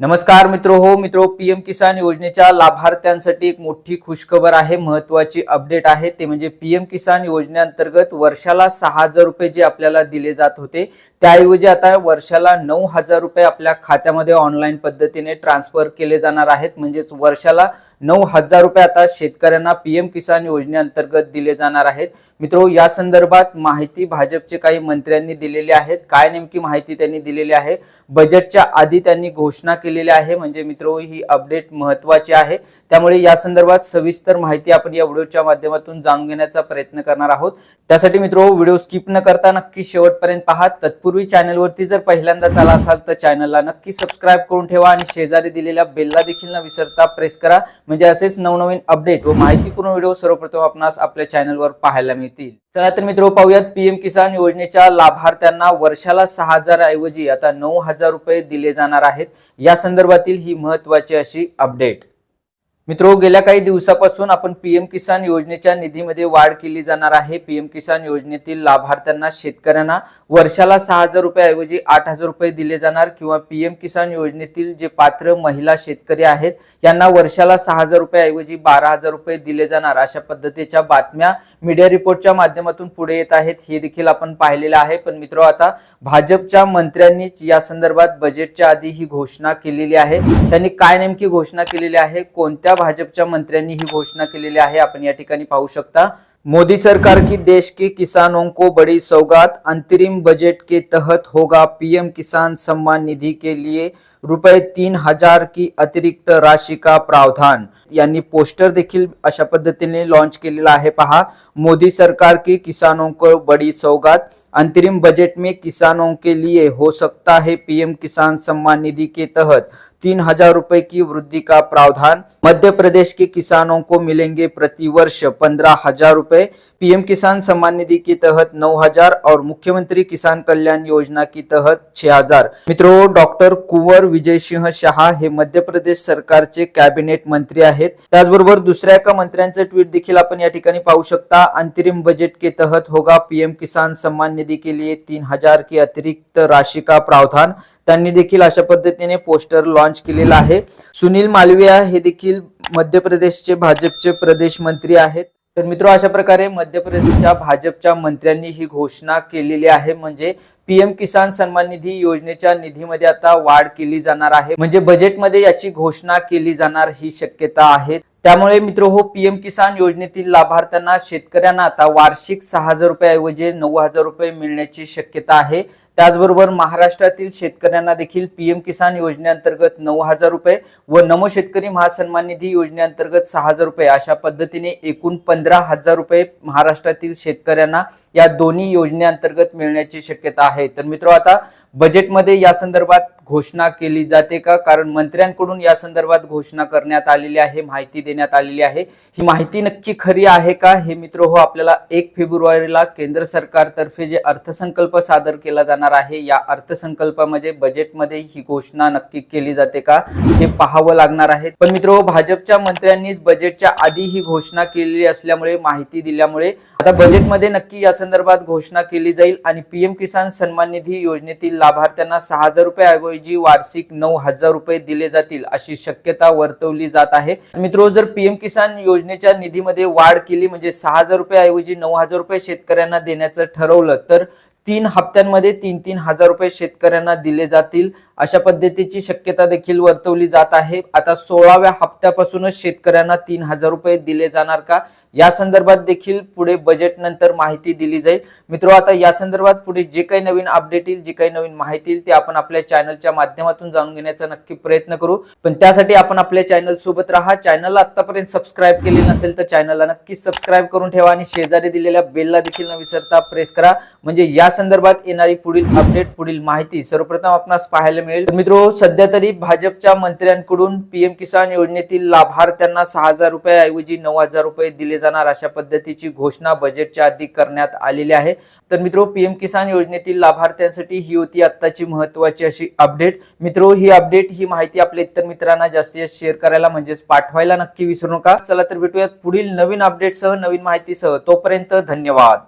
नमस्कार मित्र हो मित्र पीएम किसान योजनेच्या लाभार्थ्यांसाठी एक मोठी खुशखबर आहे महत्वाची अपडेट आहे. ते म्हणजे पीएम किसान योजनेअंतर्गत वर्षाला सहा हजार रुपये जे आपल्याला दिले जात होते त्याऐवजी आता वर्षाला नऊ हजार रुपये आपल्या खात्यामध्ये ऑनलाईन पद्धतीने ट्रान्सफर केले जाणार आहेत. म्हणजेच वर्षाला नऊ हजार रुपये आता शेतकऱ्यांना पीएम किसान योजनेअंतर्गत दिले जाणार आहेत. मित्रो या संदर्भात माहिती भाजपचे काही मंत्र्यांनी दिलेली आहेत. काय नेमकी माहिती त्यांनी दिलेली आहे? बजेटच्या आधी त्यांनी घोषणा केलेली आहे. म्हणजे मित्रो ही अपडेट महत्वाची आहे. त्यामुळे या संदर्भात सविस्तर माहिती आपण या व्हिडिओच्या माध्यमातून जाणून घेण्याचा प्रयत्न करणार आहोत. त्यासाठी मित्रो व्हिडिओ स्किप न करता नक्की शेवटपर्यंत पहा. तत्पूर्वी चॅनलवरती जर पहिल्यांदाच आला असाल तर चॅनलला नक्की सबस्क्राईब करून ठेवा आणि शेजारी दिलेल्या बेलला देखील न विसरता प्रेस करा. म्हणजे असेच नवनवीन अपडेट व माहितीपूर्ण व्हिडिओ सर्वप्रथम आपणास आपल्या चॅनलवर पाहायला मिळतील. चला तर मित्र पाहूयात पीएम किसान योजनेच्या लाभार्थ्यांना वर्षाला सहा हजार ऐवजी आता नऊ हजार रुपये दिले जाणार आहेत. या संदर्भातील ही महत्वाची अशी अपडेट मित्रो गेल्या काही दिवसापासून आपण पीएम किसान योजनेच्या निधीमध्ये वाढ केली जाणार आहे. पीएम किसान योजनेतील लाभार्थ्यांना शेतकऱ्यांना वर्षाला सहा हजार रुपयाऐवजी आठ हजार रुपये दिले जाणार किंवा पीएम किसान योजनेतील जे पात्र महिला शेतकरी आहेत यांना वर्षाला सहा हजार रुपयाऐवजी बारा हजार रुपये दिले जाणार. अशा पद्धतीच्या बातम्या मीडिया रिपोर्टच्या माध्यमातून पुढे येत आहेत. हे देखील आपण पाहिलेलं आहे. पण मित्र आता भाजपच्या मंत्र्यांनीच या संदर्भात बजेटच्या आधी ही घोषणा केलेली आहे. त्यांनी काय नेमकी घोषणा केलेली आहे? कोणत्या भाजपच्या मंत्र्यांनी ही घोषणा केलेली आहे. आपण या शकता, मोदी सरकार की देश के किसानों को बड़ी सौगात, अंतरिम बजट के तहत होगा पीएम किसान सम्मान निधि के लिए रुपए तीन हज़ार की अतिरिक्त राशि का प्रावधान. यांनी पोस्टर देखील अशा पद्धतीने लॉन्च केलेला आहे. पहा, मोदी सरकार की किसानों को बड़ी सौगात, अंतरिम बजट में किसानों के लिए हो सकता है पीएम किसान सम्मान निधि के तहत. तीन हज़ार रुपए की वृद्धि का प्रावधान मध्य प्रदेश के किसानों को मिलेंगे प्रतिवर्ष पंद्रह हज़ार रुपए। पीएम किसान सम्मान निधि के तहत नौ हज़ार और मुख्यमंत्री किसान कल्याण योजना के तहत छह हज़ार। मित्रों, डॉक्टर कुंवर विजय सिंह शहा हे मध्य प्रदेश सरकार सरकारचे कॅबिनेट मंत्री त्याचबरोबर दुसऱ्या एका मंत्र्यांचं ट्विट देखील आपण या पाहू शकता। अंतरिम बजट के तहत होगा पीएम किसान सम्मान निधि के लिए तीन हज़ार की अतिरिक्त राशि का प्रावधान। त्यांनी देखील अशा पद्धतीने पोस्टर लॉन्च केलेलं आहे. सुनील मालविया हे देखील मध्य प्रदेशचे भाजपचे प्रदेश मंत्री आहेत. तर मित्र अशा प्रकारे मध्य प्रदेशच्या भाजपच्या मंत्र्यांनी ही घोषणा केलेली आहे. म्हणजे पीएम किसान सन्मान निधी योजनेच्या निधीमध्ये आता वाढ केली जाणार आहे. म्हणजे बजेटमध्ये याची घोषणा केली जाणार ही शक्यता आहे. त्यामुळे मित्र हो पीएम किसान योजनेतील लाभार्थ्यांना शेतकऱ्यांना आता वार्षिक सहा हजार रुपयाऐवजी नऊ हजार रुपये मिळण्याची शक्यता आहे. त्याचबरोबर महाराष्ट्रातील शेतकऱ्यांना देखील पीएम किसान योजनेअंतर्गत नऊ हजार रुपये व नमो शेतकरी महासन्मान निधी योजनेअंतर्गत सहा हजार रुपये अशा पद्धतीने एकूण पंधरा हजार रुपये महाराष्ट्रातील शेतकऱ्यांना या दोन्ही योजनेअंतर्गत मिळण्याची शक्यता आहे. तर मित्र आता बजेटमध्ये या संदर्भात घोषणा केली जाते का? कारण मंत्र्यांकडून या संदर्भात घोषणा करण्यात आलेली आहे माहिती देण्यात आलेली आहे. ही माहिती नक्की खरी आहे का? हे मित्र हो आपल्याला एक फेब्रुवारीला केंद्र सरकारतर्फे जे अर्थसंकल्प सादर केला जाणार आहे या अर्थसंकल्पामध्ये बजेटमध्ये ही घोषणा नक्की केली जाते का? हे पाहावं लागणार आहे. पण मित्र हो, भाजपच्या मंत्र्यांनीच बजेटच्या आधी ही घोषणा केलेली असल्यामुळे माहिती दिल्यामुळे आता बजेटमध्ये नक्की या संदर्भात घोषणा केली जाईल आणि पीएम किसान सन्मान निधी योजनेतील लाभार्थ्यांना सहा हजार रुपये ऐवजी वार्षिक नऊ हजार रुपये दिले जातील अशी शक्यता वर्तवली जात आहे. मित्रो जर पीएम किसान योजनेच्या निधीमध्ये वाढ केली म्हणजे सहा हजार रुपये ऐवजी नऊ हजार रुपये शेतकऱ्यांना देण्याचं ठरवलं तर तीन हप्त्यांमध्ये तीन तीन हजार रुपये शेतकऱ्यांना दिले जातील. अशा पद्धतीची शक्यता देखील वर्तवली जात आहे. आता सोळाव्या हप्त्यापासूनच शेतकऱ्यांना तीन हजार रुपये दिले जाणार का? या संदर्भात देखील पुढे बजेट नंतर माहिती दिली जाईल. मित्रो आता या संदर्भात पुढे जे काही नवीन अपडेट येईल जे काही नवीन माहिती येईल ते आपण आपल्या चॅनलच्या माध्यमातून जाणून घेण्याचा नक्की प्रयत्न करू. पण त्यासाठी आपण आपल्या चॅनल सोबत राहा. चॅनलला आतापर्यंत सबस्क्राईब केले नसेल तर चॅनलला नक्की सबस्क्राईब करून ठेवा आणि शेजारी दिलेल्या बेलला देखील न विसरता प्रेस करा. म्हणजे या संदर्भात येणारी पुढील अपडेट पुढील माहिती सर्वप्रथम आपणास पाहायला मिळेल. मित्रो सध्या तरी भाजपच्या मंत्र्यांकडून पीएम किसान योजनेतील लाभार्थ्यांना सहा हजार रुपयाऐवजी नऊ हजार रुपये दिले जाणार अशा पद्धतीची घोषणा बजेटच्या आधी करण्यात आलेली आहे. तर मित्रो पीएम किसान योजनेतील लाभार्थ्यांसाठी ही होती आत्ताची महत्वाची अशी अपडेट मित्रो ही अपडेट ही माहिती आपल्या इतर मित्रांना जास्तीत जास्त शेअर करायला म्हणजेच पाठवायला नक्की विसरू नका. चला तर भेटूयात पुढील नवीन अपडेटसह नवीन माहितीसह. तोपर्यंत धन्यवाद.